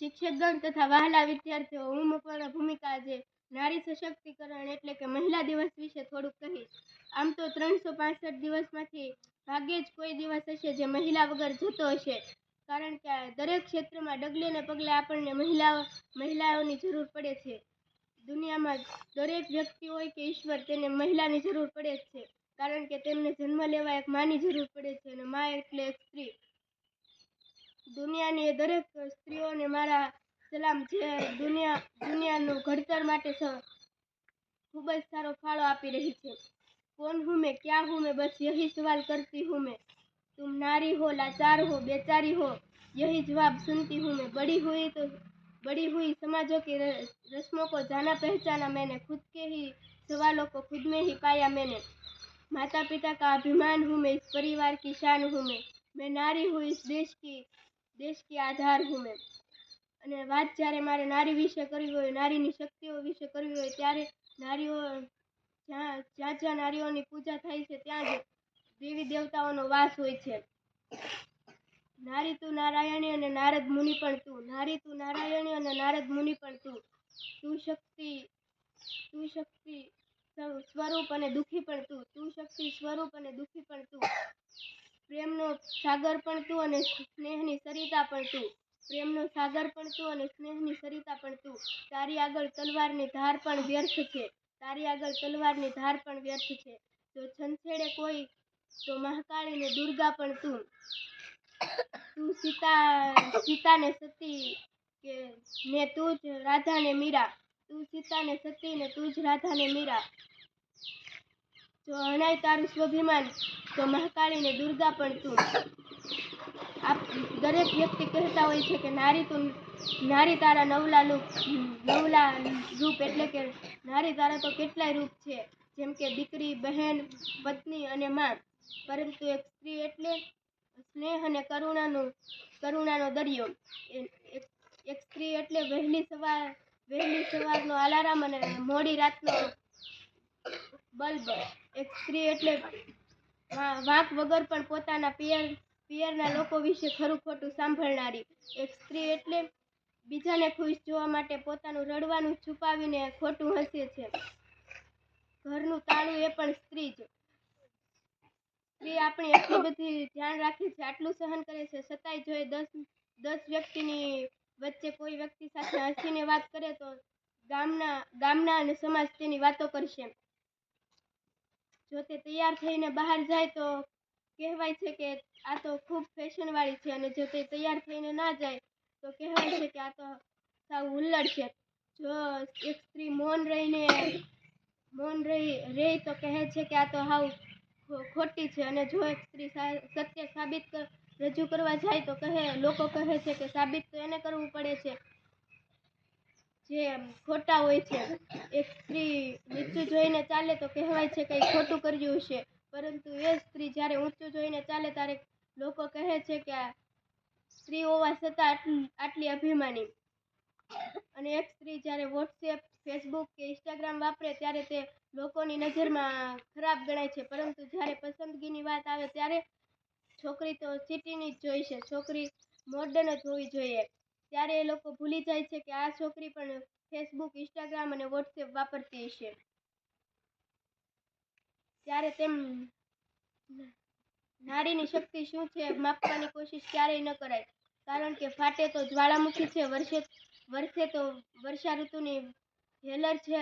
શિક્ષકગણ તથા વહાલા વિદ્યાર્થીઓ હું પણ ભૂમિકા આજે નારી સશક્તિકરણ એટલે કે મહિલા દિવસ વિશે થોડુંક કહીશ આમ તો ત્રણસો પાંસઠ દિવસમાંથી ભાગ્યે જ કોઈ દિવસ હશે જે મહિલા વગર જતો હશે. કારણ કે દરેક ક્ષેત્રમાં ડગલે ને પગલે આપણને મહિલાઓ, મહિલાઓની જરૂર પડે છે. દુનિયામાં દરેક વ્યક્તિ હોય કે ઈશ્વર તેને મહિલાની જરૂર પડે જ છે. કારણ કે તેમને જન્મ લેવા એક માની જરૂર પડે છે અને મા એટલે સ્ત્રી. દુનિયાની એ દરેક સ્ત્રીઓને મારા સલામ જે દુનિયા દુનિયાનું ઘડતર માટે સ- ખૂબ જ સારો ફાળો આપી રહી છે કોણ હું મેં ક્યાં હું મેં બસ યહી સવાલ કરતી હું મેં तुम नारी हो लाचार हो बेचारी हो यही जवाब सुनती हूँ मैं बड़ी हुई तो बड़ी हुई समाजों की र- रस्मों को जाना पहचाना मैंने खुद के ही सवालों को खुद में ही पाया मैंने माता पिता का अभिमान हूँ मैं इस परिवार की शान हूँ मैं मैं नारी हूँ इस देश की દેશ આધાર હું મેં અને વાત જ્યારે મારે નારી વિશે કરવી હોય, નારીની શક્તિઓ વિશે કરવી હોય, ત્યારે નારીઓ જ્યાં જ્યાં જ્યાં નારીઓની પૂજા થાય છે, ત્યાં જ દેવી દેવતાઓનો વાસ હોય છે. નારી તું નારાયણી અને નારદ મુનિ પણ તું. નારી તું નારાયણી અને નારદ મુનિ પણ તું. તું શક્તિ તું શક્તિ સ્વરૂપ અને દુઃખી પણ તું. તું શક્તિ સ્વરૂપ અને દુઃખી પણ તું. સાગર પણ તું અને સ્નેહની સરિતા પણ તું. પ્રેમનો સાગર પણ તું અને સ્નેહની સરિતા પણ તું. તારી આગળ તલવારની ધાર પણ વ્યર્થ છે. તારી આગળ તલવારની ધાર પણ વ્યર્થ છે. જો છંછેડે કોઈ, તો મહાકાળી ને દુર્ગા પણ તું. તું સીતા, સીતાને સતી કે ને તું જ રાધા ને મીરા. તું સીતા ને સતી ને તું જ રાધા ને મીરા. જો અણાય તારું સ્વાભિમાન તો મહાકાળી ને દુર્ગા પણ તું. આપ દરેક વ્યક્તિ કહેતા હોય છે કે નારી તું નારી તારા નવલા રૂપ નવલા રૂપ એટલે કે નારી તારા તો કેટલાય રૂપ છે, જેમ કે દીકરી, બહેન, પત્ની અને માં. પરંતુ એક સ્ત્રી એટલે સ્નેહ અને કરુણાનું, કરુણાનો દરિયો. એક સ્ત્રી એટલે વહેલી સવાર, વહેલી સવારનો અલારામ અને મોડી રાતનો બલ્બ. એક સ્ત્રી એટલે વાંક વગર પણ પોતાના પિયર, પિયરના લોકો વિશે ખરું ખોટું સાંભળનારી. એક સ્ત્રી એટલે બીજાને ખુશ જોવા માટે પોતાનું રડવાનું છુપાવીને ખોટું હસે છે. ઘરનું તાળું એ પણ સ્ત્રી જ. સ્ત્રી આપણી એટલી બધી ધ્યાન રાખે છે, આટલું સહન કરે છે, છતાંય જો એ દસ દસ વ્યક્તિની વચ્ચે કોઈ વ્યક્તિ સાથે હસીને વાત કરે તો ગામના ગામના અને સમાજ તેની વાતો કરશે. જો તે તૈયાર થઈને બહાર જાય તો કહેવાય છે કે આ તો ખૂબ ફેશન વાળી છે અને જો તે તૈયાર થઈને ના જાય તો કહેવાય છે કે આ તો સાવ હુલ્લડ છે. જો એક સ્ત્રી મૌન રહીને મૌન રહી, રહે તો કહે છે કે આ તો હાવ ખોટી છે અને જો એક સ્ત્રી સત્ય સાબિત રજૂ કરવા જાય તો કહે, લોકો કહે છે કે સાબિત તો એને કરવું પડે છે જે ખોટા હોય છે, એ સ્ત્રી નીચું જોઈને ચાલે તો કહેવાય છે કે ખોટું કર્યું હશે પરંતુ એ સ્ત્રી જ્યારે ઊંચું જોઈને ચાલે ત્યારે લોકો કહે છે કે સ્ત્રી હોવા છતાં આટલી અભિમાની. અને એક સ્ત્રી જ્યારે વોટ્સએપ ફેસબુક કે ઇન્સ્ટાગ્રામ વાપરે ત્યારે તે લોકોની નજરમાં ખરાબ ગણાય છે. પરંતુ જ્યારે પસંદગીની વાત આવે ત્યારે છોકરી તો સિટીની જ જોઈશે છોકરી મોડર્ન જ હોવી જોઈએ. ત્યારે એ લોકો ભૂલી જાય છે કે આ છોકરી પણ ફેસબુક ઇન્સ્ટાગ્રામ અને વોટ્સએપ વાપરતી હશે. ત્યારે તેમ નારીની શક્તિ શું છે માપવાની કોશિશ ક્યારેય ન કરાય. કારણ કે ફાટે તો જ્વાળામુખી છે, વર્ષે વર્ષે તો વર્ષા ઋતુની હેલર છે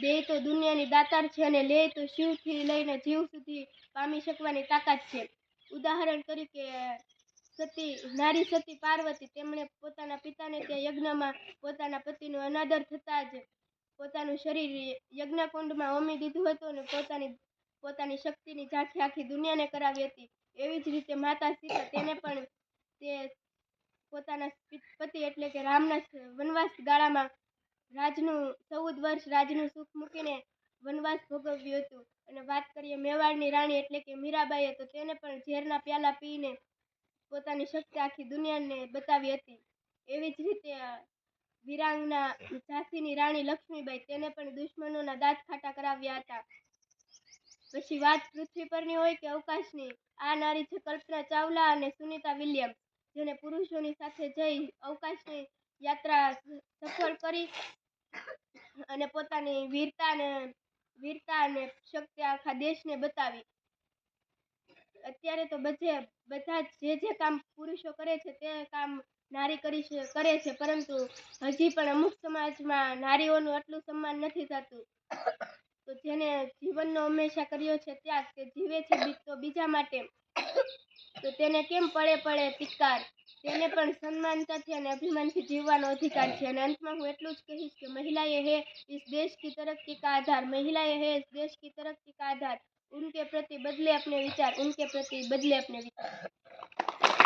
બે તો દુનિયાની દાતાર છે અને લે તો શિવથી લઈને જીવ સુધી પામી શકવાની તાકાત છે. ઉદાહરણ તરીકે સતી, નારી સતી પાર્વતી, તેમણે પોતાના પિતાને ત્યાં યજ્ઞમાં પોતાના પતિનો અનાદર થતાં જ પોતાનું શરીર યજ્ઞકુંડમાં હોમી દીધું હતું અને પોતાની પોતાની શક્તિની ઝાંખી આખી દુનિયાને કરાવી હતી. એવી જ રીતે માતા સીતા તેને પણ તે પોતાના પતિ એટલે કે રામના વનવાસ ગાળામાં રાજનું, ચૌદ વર્ષ રાજનું સુખ મૂકીને વનવાસ ભોગવ્યું હતું. અને વાત કરીએ મેવાડની રાણી એટલે કે મીરાબાઈએ, તો તેને પણ ઝેરના પ્યાલા પીને પોતાની શક્તિ આખી દુનિયાને બતાવી હતી. એવી જ રીતે વિરાંગના ઝાંસીની રાણી લક્ષ્મીબાઈ તેને પણ દુશ્મનોના દાંત ખાટા કરાવ્યા હતા. પછી વાત પૃથ્વી પરની હોય કે અવકાશની, આ નારી છે કલ્પના ચાવલા અને સુનીતા વિલિયમ જેને પુરુષોની સાથે જઈ અવકાશની યાત્રા સફળ કરી અને પોતાની વીરતા અને વીરતા અને શક્તિ આખા દેશને બતાવી. અત્યારે તો બધે, બધા જે જે કામ પુરુષો કરે છે તે કામ નારી કરી કરે છે. પરંતુ હજી પણ અમુક સમાજમાં નારીઓનું આટલું સન્માન નથી થતું. તો જેને જીવનનો હંમેશા કર્યો છે ત્યાગ કે જીવે છે તો બીજા માટે. તો તેને કેમ પડે પડે ધિક્કાર તેને પણ સન્માનતાથી અને અભિમાનથી જીવવાનો અધિકાર છે. અને અંતમાં હું એટલું જ કહીશ કે મહિલાએ હે ઇસ દેશ કી તરક્કી કા આધાર. મહિલાએ હે દેશ કી તરક્કી કા આધાર. उनके प्रति बदले अपने विचार उनके प्रति बदले अपने विचार